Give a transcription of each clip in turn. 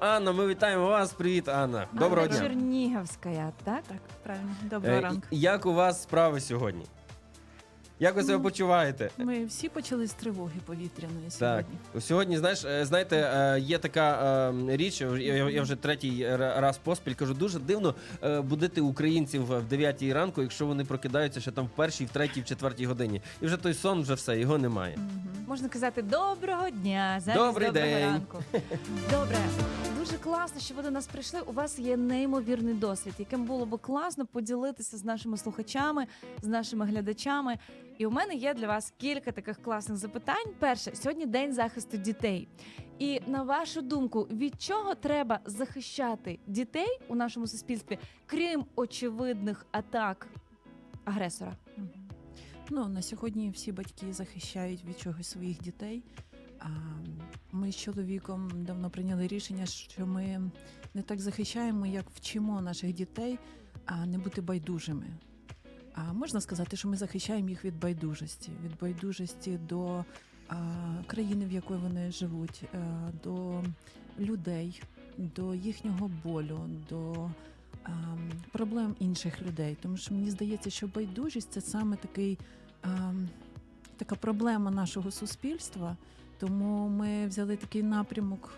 Анна, ми вітаємо вас. Привіт, Анна. Доброго Анна дня. Чернігівська, так? Так, правильно. Доброго Е, ранку. Як у вас справи сьогодні? Як ви себе Ну, почуваєте? Ми всі почали з тривоги повітряної Так, сьогодні. сьогодні, знаєш, е, знаєте, е, є така е, річ, я, я- я вже третій раз поспіль кажу, дуже дивно е, будити українців в 9 ранку, якщо вони прокидаються ще там в першій, в третій, в четвертій годині. І вже той сон, вже все, його немає. Мгм. Можна казати доброго дня, замість Добрий доброго день. ранку. Добре, дуже класно, що ви до нас прийшли. У вас є неймовірний досвід, яким було б класно поділитися з нашими слухачами, з нашими глядачами. І у мене є для вас кілька таких класних запитань. Перше, сьогодні день захисту дітей. І на вашу думку, від чого треба захищати дітей у нашому суспільстві, крім очевидних атак агресора? Ну, на сьогодні всі батьки захищають від чогось своїх дітей. Ми з чоловіком давно прийняли рішення, що ми не так захищаємо, як вчимо наших дітей, не бути байдужими. А можна сказати, що ми захищаємо їх від байдужості, від байдужості до країни, в якій вони живуть, до людей, до їхнього болю, до проблем інших людей. Тому що мені здається, що байдужість це саме такий, така проблема нашого суспільства. Тому ми взяли такий напрямок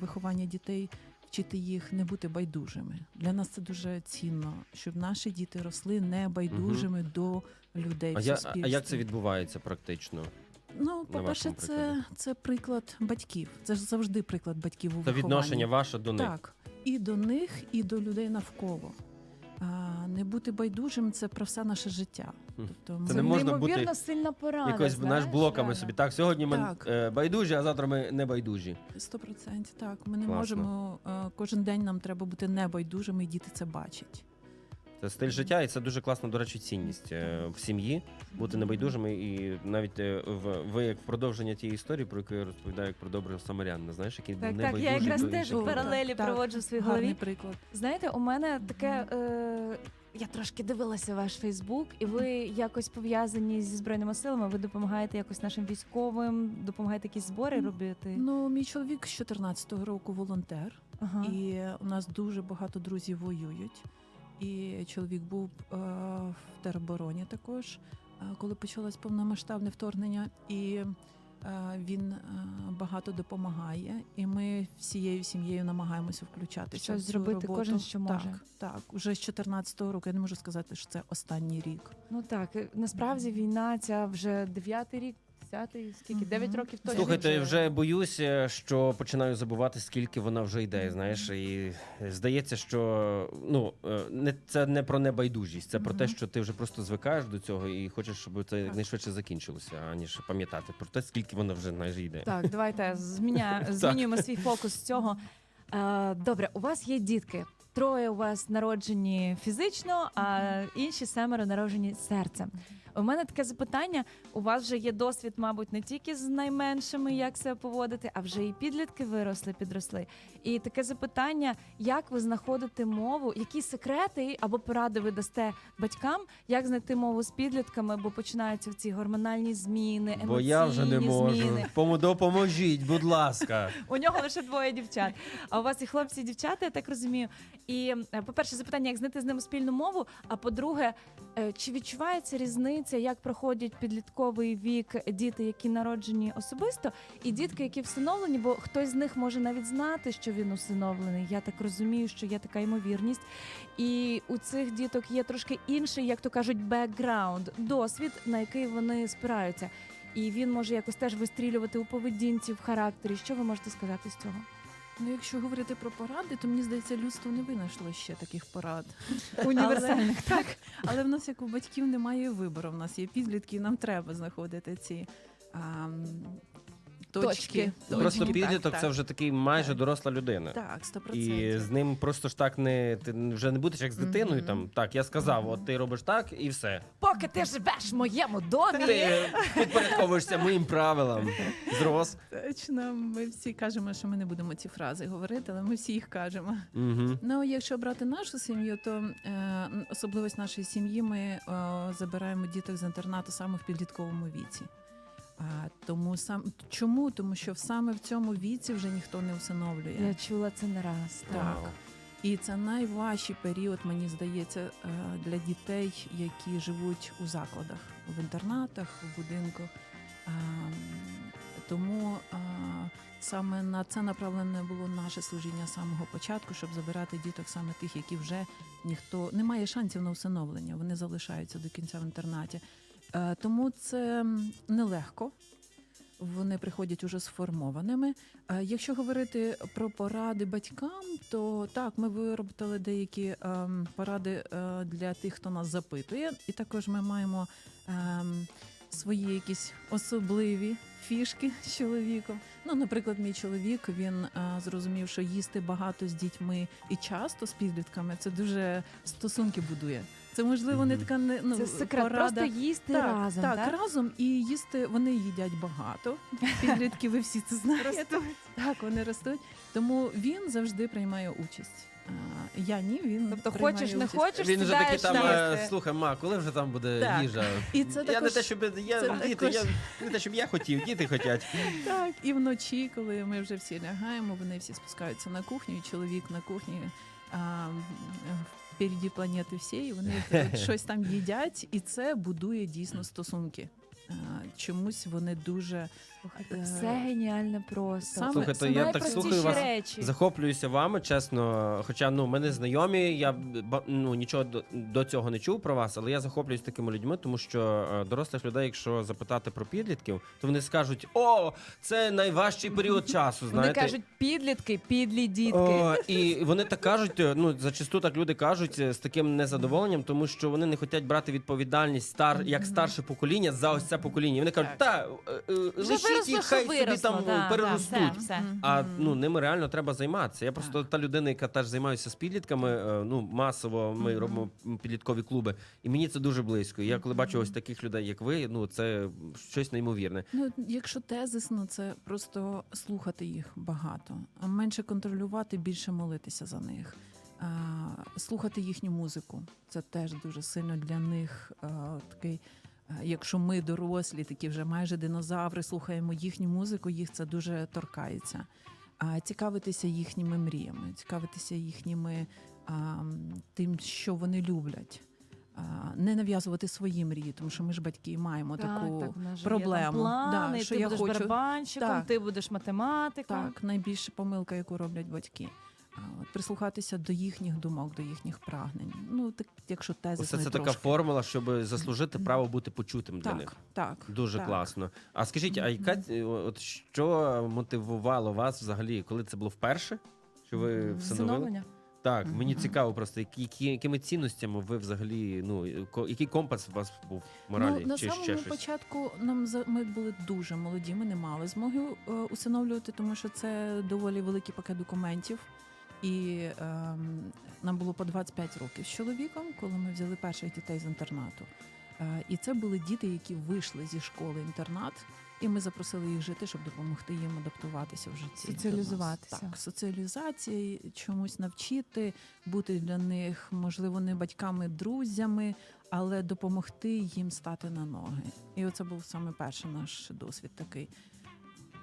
виховання дітей, вчити їх не бути байдужими. Для нас це дуже цінно, щоб наші діти росли не байдужими до людей А, в я, а як це відбувається практично? Ну, по-перше, це, це приклад батьків. Це ж завжди приклад батьків у Це вихованні. відношення ваше до них. Так, і до них, і до людей навколо. А, не бути байдужим це про все наше життя. Тобто ми Це не можна бути неймовірно сильна порада. Якось знаєш, наш блоками реально. собі. Так, сьогодні ми Так. е, байдужі, а завтра ми не байдужі. 100% так. Ми не Класно. можемо е, кожен день нам треба бути небайдужими, і діти це бачать. Це стиль життя, і це дуже класна, до речі, цінність е, в сім'ї бути небайдужими. І навіть в ви як продовження тієї історії, про яку я розповідаю, як про доброго самарянина, знаєш, який був Так, так, я якраз теж людей. паралелі так, проводжу в своїй голові. приклад. Знаєте, у мене таке. Е, я трошки дивилася ваш Фейсбук, і ви якось пов'язані зі збройними силами. Ви допомагаєте якось нашим військовим, допомагаєте якісь збори робити. Ну, мій чоловік з 14-го року волонтер, ага. і у нас дуже багато друзів воюють. І чоловік був е, в теробороні також, е, коли почалось повномасштабне вторгнення. І він е, багато допомагає. І ми всією сім'єю намагаємося включатися. Щось в цю зробити, роботу. кожен, що може. Так, так. Уже з 14-го року. Я не можу сказати, що це останній рік. Ну так, е, насправді війна ця вже дев'ятий рік, десятий, скільки? Дев'ять Мгм. років точно. Слухайте, вже боюся, що починаю забувати, скільки вона вже йде. Знаєш, і здається, що ну е, не це не про небайдужість, це про те, що ти вже просто звикаєш до цього і хочеш, щоб це якнайшвидше закінчилося, аніж пам'ятати про те, скільки вона вже майже йде. Так, давайте зміня... змінюємо свій фокус з цього. Е, Добре, у вас є дітки. Троє у вас народжені фізично, а інші семеро народжені серцем. У мене таке запитання: у вас вже є досвід, мабуть, не тільки з найменшими, як себе поводити, а вже і підлітки виросли, підросли. І таке запитання: як ви знаходите мову, які секрети або поради ви дасте батькам, як знайти мову з підлітками, бо починаються ці гормональні зміни, емоційні Бо я вже не можу. зміни. Допоможіть, будь ласка. У нього лише двоє дівчат. А у вас і хлопці, і дівчата, я так розумію. І е, по-перше, запитання, як знайти з ними спільну мову. А по-друге, е, чи відчувається різниця, як проходять підлітковий вік діти, які народжені особисто, і дітки, які всиновлені, бо хтось з них може навіть знати, що він усиновлений. Я так розумію, що є така ймовірність. І у цих діток є трошки інший, як то кажуть, бекграунд, досвід, на який вони спираються. І він може якось теж вистрілювати у поведінці, в характері. Що ви можете сказати з цього? Ну, якщо говорити про поради, то мені здається, людство не винайшло ще таких порад. Універсальних, так. Але в нас, як у батьків, немає вибору. В нас є підлітки, і нам треба знаходити ці а, точки. Точки. Просто Так, підліток так, це вже такий майже Так. доросла людина. Так, 100%. І з ним просто ж так не ти вже не будеш як з дитиною. Там так, я сказав, от ти робиш так і все. Поки ти живеш в моєму домі. Ти підпорядковуєшся моїм правилам. Зрос. Точно, ми всі кажемо, що ми не будемо ці фрази говорити, але ми всі їх кажемо. Угу. Ну, якщо брати нашу сім'ю, то е, особливість нашої сім'ї ми е, забираємо діток з інтернату саме в підлітковому віці. А, тому сам чому? Тому що саме в цьому віці вже ніхто не усиновлює. Я чула це не раз. Так. Вау. І це найважчий період, мені здається, е, для дітей, які живуть у закладах, в інтернатах, в будинках. Тому саме на це направлене було наше служіння з самого початку, щоб забирати діток саме тих, які вже ніхто не має шансів на усиновлення. Вони залишаються до кінця в інтернаті. Е, Тому це нелегко. Вони приходять уже сформованими. Е, Якщо говорити про поради батькам, то так, ми виробили деякі ем, поради е, для тих, хто нас запитує, і також ми маємо свої якісь особливі фішки з чоловіком. Ну, наприклад, мій чоловік він е, зрозумів, що їсти багато з дітьми і часто з підлітками це дуже стосунки будує. Це можливо не така не ну, Це секрет, порада. просто їсти так, разом. так, Так, разом і їсти вони їдять багато. Підлітки, ви всі це знаєте. Так, вони ростуть. Тому він завжди приймає участь. А, я ні, він Тобто приймає хочеш, не участь. хочеш, Він вже такий сідаєш там, е, їсти. слухай, ма, коли вже там буде Так. їжа? І це я не також те, щоб я це діти, також- я не те, щоб я хотів, діти хотять. так. І вночі, коли ми вже всі лягаємо, вони всі спускаються на кухню, і чоловік на кухні. А, впереді планети всієї, вони щось там їдять, і це будує дійсно стосунки. Чомусь вони дуже Слухайте, Все геніально просто. саме- Слухайте, Це я так найпростіші слухаю вас. речі. Захоплююся вами, чесно. Хоча ну мене знайомі, я ба- ну нічого до, до цього не чув про вас, але я захоплююсь такими людьми, тому що е, дорослих людей, якщо запитати про підлітків, то вони скажуть: о, це найважчий період часу. Вони кажуть, підлітки, підлі дітки. О, і вони так кажуть, е, ну зачасту так люди кажуть е, з таким незадоволенням, тому що вони не хочуть брати відповідальність стар як старше покоління за ось це покоління. І Вони кажуть, та е, е, лишіть виросло, їх, що хай собі виросло, там да, е, переростуть. да, все, все. А ну ними реально треба займатися. Я просто та людина, яка теж займаюся з підлітками. е, Ну масово ми робимо підліткові клуби, і мені це дуже близько. І Я коли бачу ось таких людей, як ви, ну це щось неймовірне. Ну, якщо тезисно, це просто слухати їх багато, а менше контролювати, більше молитися за них. А, слухати їхню музику. Це теж дуже сильно для них а, такий. А, Якщо ми дорослі, такі вже майже динозаври, слухаємо їхню музику, їх це дуже торкається. А цікавитися їхніми мріями, цікавитися їхніми а, тим, що вони люблять. Не нав'язувати свої мрії, тому що ми ж батьки маємо таку так, нас же проблему. Плани, Да, що ти я будеш хочу- барабанщиком, Так. ти будеш математиком. Так, найбільша помилка, яку роблять батьки. Прислухатися до їхніх думок, до їхніх прагнень. Ну, так, якщо тезисно Оце це трошки. така формула, щоб заслужити право бути почутим для них. Так, так. Дуже так. класно. А скажіть, а яка от що мотивувало вас взагалі, коли це було вперше? Що ви всиновили? Так, мені цікаво просто, які, якими цінностями ви взагалі, ну який компас у вас був моралі ну, на чи самому ще щось? початку нам ми були дуже молоді. Ми не мали змоги е, усиновлювати, тому що це доволі великий пакет документів. І ем, нам було по 25 років з чоловіком, коли ми взяли перших дітей з інтернату. Е, і це були діти, які вийшли зі школи інтернат, і ми запросили їх жити, щоб допомогти їм адаптуватися в житті. Соціалізуватися. Так, соціалізація, чомусь навчити, бути для них, можливо, не батьками, друзями, але допомогти їм стати на ноги. І оце був саме перший наш досвід такий.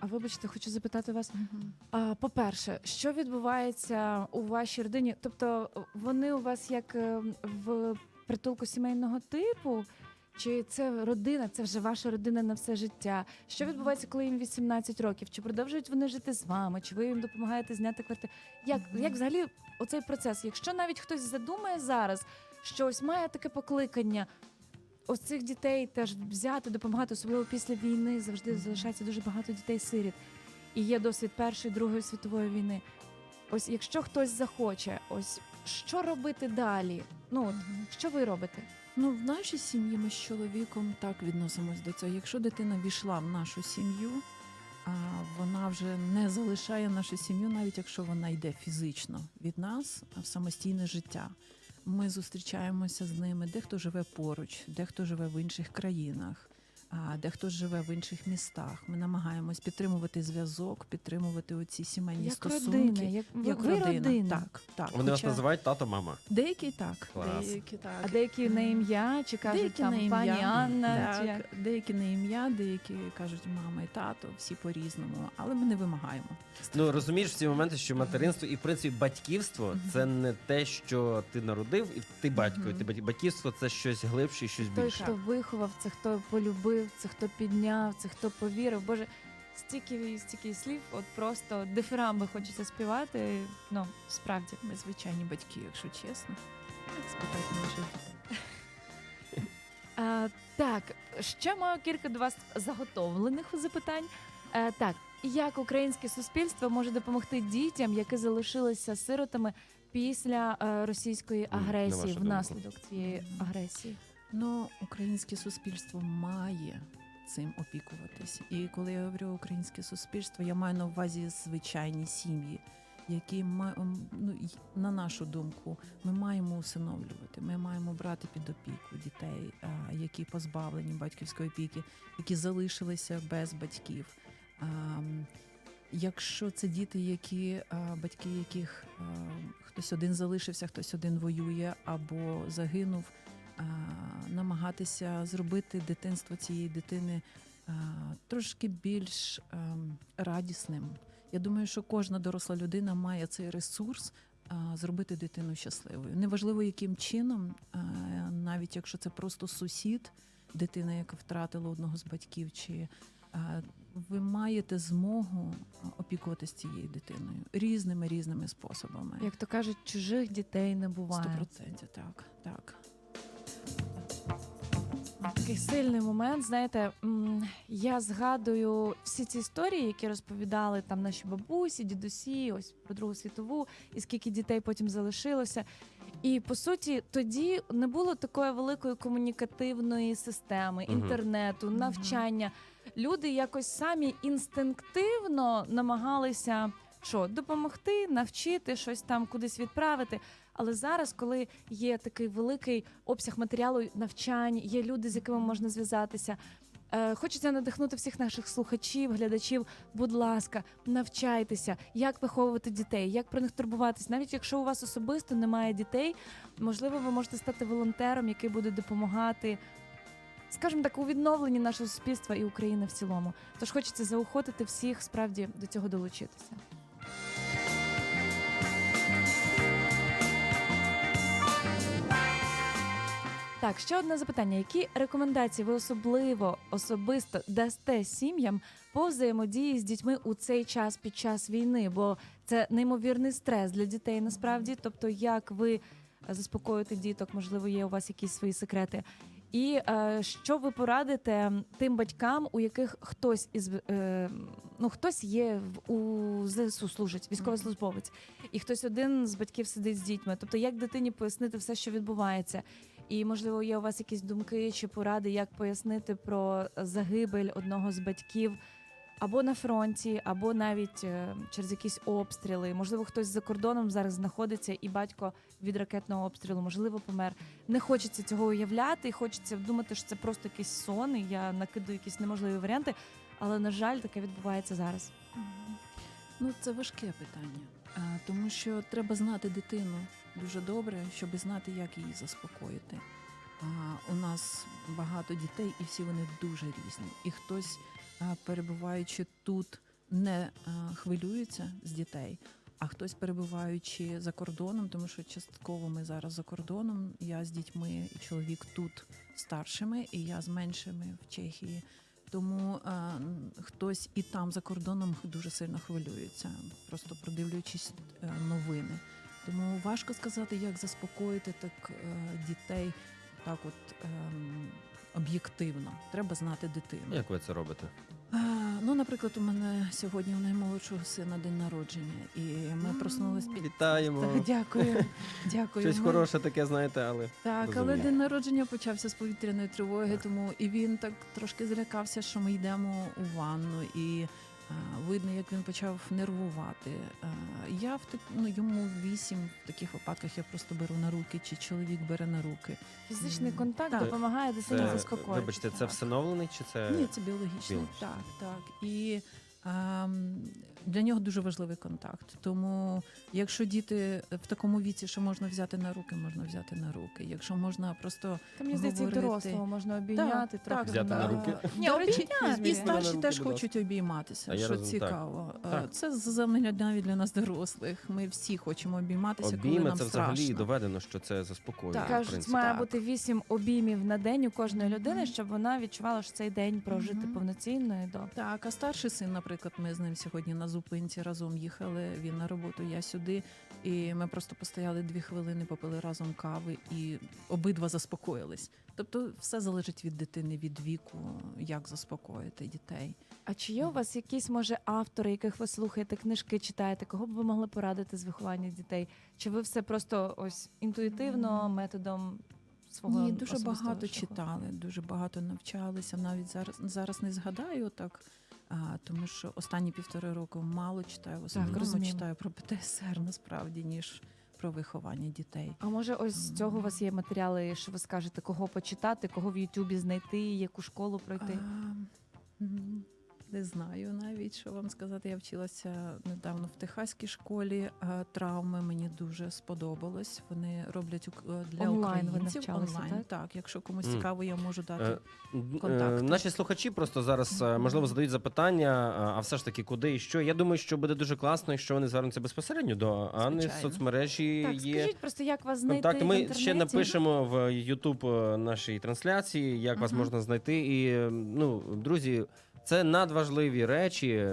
А вибачте, хочу запитати вас. А, по-перше, що відбувається у вашій родині? Тобто вони у вас як е, в притулку сімейного типу? Чи це родина, це вже ваша родина на все життя? Що відбувається, коли їм 18 років? Чи продовжують вони жити з вами? Чи ви їм допомагаєте зняти квартиру? Як, як взагалі оцей процес? Якщо навіть хтось задумає зараз, що ось має таке покликання, ось цих дітей теж взяти, допомагати, особливо після війни завжди залишається дуже багато дітей-сиріт. І є досвід Першої, Другої світової війни. Ось якщо хтось захоче, ось що робити далі? Ну от що ви робите? Ну, в нашій сім'ї ми з чоловіком так відносимось до цього. Якщо дитина війшла в нашу сім'ю, а вона вже не залишає нашу сім'ю, навіть якщо вона йде фізично від нас в самостійне життя. Ми зустрічаємося з ними, дехто живе поруч, дехто живе в інших країнах. А дехто живе в інших містах. Ми намагаємось підтримувати зв'язок, підтримувати оці сімейні Як стосунки. родина, як, Як ви родина. родина. Так, так. Вони вас називають тато, мама. Деякі так. Клас. Деякі так. А деякі на ім'я, чи кажуть Деякі там на ім'я. пані Анна, Так, як? деякі на ім'я, деякі кажуть мама і тато, всі по-різному, але ми не вимагаємо. Ну розумієш в ці моменти, що материнство і в принципі батьківство Мгм. це не те, що ти народив, і ти батько. і Мгм. Ти батьківство це щось глибше, і щось Той, хто виховав, це хто полюбив, це хто підняв, це хто повірив. Боже, стільки стільки слів, от просто дифирамби хочеться співати. Ну, справді. Ми звичайні батьки, якщо чесно. Спитайте наших. А, так, ще маю кілька до вас заготовлених запитань. А, так, як українське суспільство може допомогти дітям, які залишилися сиротами після е, російської агресії, внаслідок цієї агресії? Ну, українське суспільство має цим опікуватись. І коли я говорю українське суспільство, я маю на увазі звичайні сім'ї, які ну, на нашу думку, ми маємо усиновлювати. Ми маємо брати під опіку дітей, які позбавлені батьківської опіки, які залишилися без батьків. Якщо це діти, які батьки, яких хтось один залишився, хтось один воює або загинув, намагатися зробити дитинство цієї дитини трошки більш ем, радісним. Я думаю, що кожна доросла людина має цей ресурс зробити дитину щасливою. Неважливо, яким чином, навіть якщо це просто сусід, дитина, яка втратила одного з батьків, чи ви маєте змогу опікуватися цією дитиною різними різними способами. Як то кажуть, чужих дітей не буває. процентів, так, так. Такий сильний момент. Знаєте, я згадую всі ці історії, які розповідали там наші бабусі, дідусі, ось про Другу світову, і скільки дітей потім залишилося. І по суті, тоді не було такої великої комунікативної системи, інтернету, навчання. Люди якось самі інстинктивно намагалися що допомогти, навчити щось там кудись відправити. Але зараз, коли є такий великий обсяг матеріалу навчань, є люди, з якими можна зв'язатися. Е, хочеться надихнути всіх наших слухачів, глядачів. Будь ласка, навчайтеся, як виховувати дітей, як про них турбуватись. Навіть якщо у вас особисто немає дітей, можливо, ви можете стати волонтером, який буде допомагати. Скажімо так, у відновленні нашого суспільства і України в цілому. Тож хочеться заохотити всіх справді до цього долучитися. Так, ще одне запитання: які рекомендації ви особливо особисто дасте сім'ям по взаємодії з дітьми у цей час під час війни? Бо це неймовірний стрес для дітей насправді. Тобто, як ви заспокоїте діток, можливо, є у вас якісь свої секрети. І е, що ви порадите тим батькам, у яких хтось із е, ну хтось є в у ЗСУ служить, військовослужбовець, і хтось один з батьків сидить з дітьми. Тобто, як дитині пояснити все, що відбувається? І можливо, є у вас якісь думки чи поради, як пояснити про загибель одного з батьків або на фронті, або навіть е, через якісь обстріли. Можливо, хтось за кордоном зараз знаходиться, і батько від ракетного обстрілу, можливо, помер. Не хочеться цього уявляти, і хочеться думати, що це просто якийсь сон. і Я накидаю якісь неможливі варіанти. Але на жаль, таке відбувається зараз. Ну, це важке питання, тому що треба знати дитину дуже добре, щоб знати, як її заспокоїти. А, у нас багато дітей, і всі вони дуже різні. І хтось, перебуваючи тут, не хвилюється з дітей, а хтось перебуваючи за кордоном, тому що частково ми зараз за кордоном. Я з дітьми і чоловік тут старшими, і я з меншими в Чехії. Тому е, хтось і там за кордоном дуже сильно хвилюється, просто продивлюючись е, новини. Тому важко сказати, як заспокоїти так е, дітей так, от ем, об'єктивно. Треба знати дитину. Як ви це робите? Е, ну, наприклад, у мене сьогодні у наймолодшого сина день народження, і ми проснулись під Вітаємо. так, дякую. Дякую. Щось Ми- хороше таке, знаєте, але так, але день народження почався з повітряної тривоги, Так. тому і він так трошки злякався, що ми йдемо у ванну. І Видно, як він почав нервувати. Я в ну, йому вісім в таких випадках я просто беру на руки, чи чоловік бере на руки. Фізичний контакт так. допомагає дитині заспокоїтися. вибачте, це Так. всиновлений чи це Ні, це біологічний. біологічний. Так, так. І ем, для нього дуже важливий контакт. Тому, якщо діти в такому віці, що можна взяти на руки, можна взяти на руки. Якщо можна просто Та мені здається, і говорити. дорослого можна обійняти, Так, трохи так. Взяти на руки? Ні, До до речі, речі, і старші руки, теж будь хочуть обійматися, А я що розум- так. цікаво. Е, Так. Це взаємно навіть для нас дорослих. Ми всі хочемо обійматися, коли обійми? нам Це взагалі страшно. доведено, що це заспокоює. Так. в Кажуть, принципі. має так. бути вісім обіймів на день у кожної людини, щоб вона відчувала, що цей день прожити Мгм. повноцінно і добре. Так, а старший син, наприклад, ми з ним сьогодні на зупинці разом їхали. Він на роботу, я сюди. І ми просто постояли дві хвилини, попили разом кави, і обидва заспокоїлись. Тобто, все залежить від дитини, від віку, як заспокоїти дітей. А чи є у вас якісь може автори, яких ви слухаєте, книжки читаєте? Кого б ви могли порадити з виховання дітей? Чи ви все просто ось інтуїтивно методом свого Ні, дуже багато шляху? читали, дуже багато навчалися. Навіть зараз зараз не згадаю так. А, тому що останні півтори року мало читаю, в основному так, читаю про ПТСР насправді, ніж про виховання дітей. А може, ось з цього у вас є матеріали, що ви скажете, кого почитати, кого в Ютубі знайти, яку школу пройти? А, Не знаю навіть, що вам сказати. Я вчилася недавно в техаській школі. Травми мені дуже сподобалось. Вони роблять е, для Онлайн українців навчалися, онлайн. так? якщо комусь Мгм. цікаво, я можу дати. Е, д- контакти. е, Наші слухачі просто зараз можливо задають запитання, а- а все ж таки куди і що. Я думаю, що буде дуже класно, якщо вони звернуться безпосередньо до Анни. Звичайно. Соцмережі Так, є. скажіть просто, як вас знайти в Ми інтернеті? ще напишемо в YouTube нашій трансляції, як вас можна знайти. І ну, друзі, це надважливі речі.